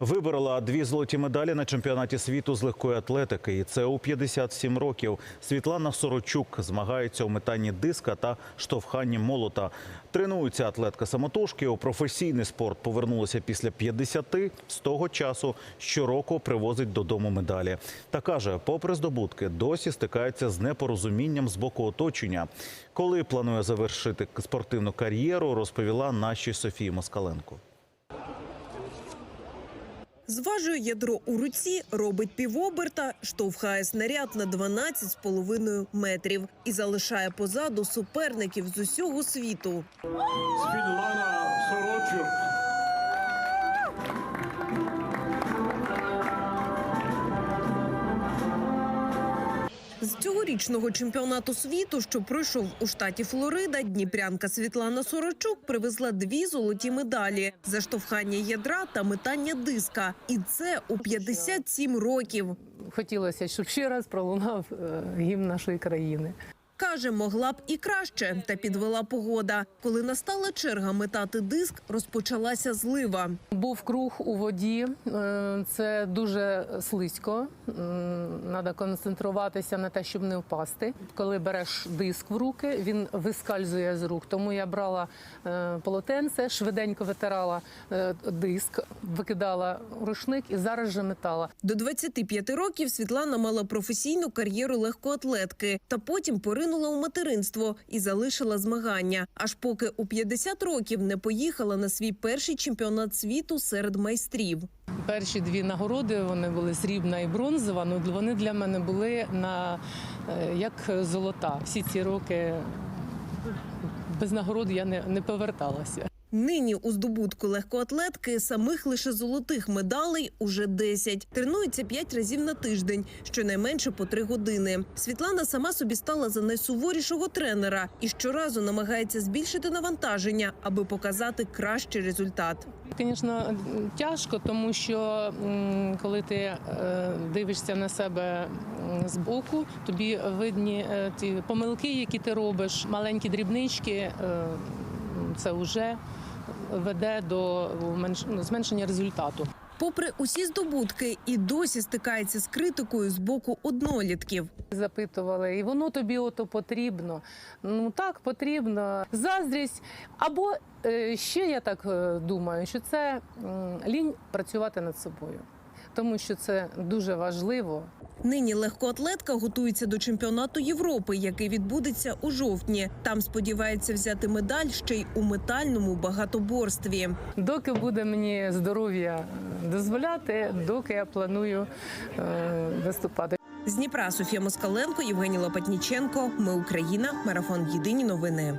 Виборола дві золоті медалі на чемпіонаті світу з легкої атлетики, і це у 57 років. Світлана Сорочук змагається у метанні диска та штовханні молота. Тренується атлетка самотужки. У професійний спорт повернулася після 50. З того часу щороку привозить додому медалі. Та каже, попри здобутки, досі стикається з непорозумінням з боку оточення. Коли планує завершити спортивну кар'єру, розповіла нашій Софії Москаленко. Зважує ядро у руці, робить півоберта, штовхає снаряд на 12,5 метрів і залишає позаду суперників з усього світу. З цьогорічного чемпіонату світу, що пройшов у штаті Флорида, дніпрянка Світлана Сорочук привезла дві золоті медалі за штовхання ядра та метання диска. І це у 57 років. Хотілося, щоб ще раз пролунав е, гімн нашої країни. Каже, могла б і краще, та підвела погода. Коли настала черга метати диск, розпочалася злива. Був круг у воді, е, це дуже слизько. Треба концентруватися на те, щоб не впасти. Коли береш диск в руки, він вискальзує з рук. Тому я брала е, полотенце, швиденько витирала е, диск, викидала рушник і зараз же метала. До 25 років Світлана мала професійну кар'єру легкоатлетки, та потім поринула у материнство і залишила змагання. Аж поки у 50 років не поїхала на свій перший чемпіонат світу серед майстрів. Перші дві нагороди вони були срібна і бронзова. Ну вони для мене були на е, як золота. Всі ці роки без нагороди я не, не поверталася. Нині у здобутку легкоатлетки самих лише золотих медалей уже 10. Тренується 5 разів на тиждень, щонайменше по 3 години. Світлана сама собі стала за найсуворішого тренера і щоразу намагається збільшити навантаження, аби показати кращий результат. Звісно, тяжко, тому що коли ти е, дивишся на себе збоку, тобі видні е, ті помилки, які ти робиш, маленькі дрібнички. е, Це вже веде до ну, зменшення результату. Попри усі здобутки, і досі стикається з критикою з боку однолітків. Запитували, і воно тобі ото потрібно. Ну так, потрібно. Заздрість. Або е, ще я так е, думаю, що це лінь працювати над собою, тому що це дуже важливо. Нині легкоатлетка готується до чемпіонату Європи, який відбудеться у жовтні. Там сподівається взяти медаль ще й у метальному багатоборстві. Доки буде мені здоров'я дозволяти, доки я планую е, виступати. З Дніпра Софія Москаленко, Євгеній Лопатніченко. Ми Україна. Марафон Єдині новини.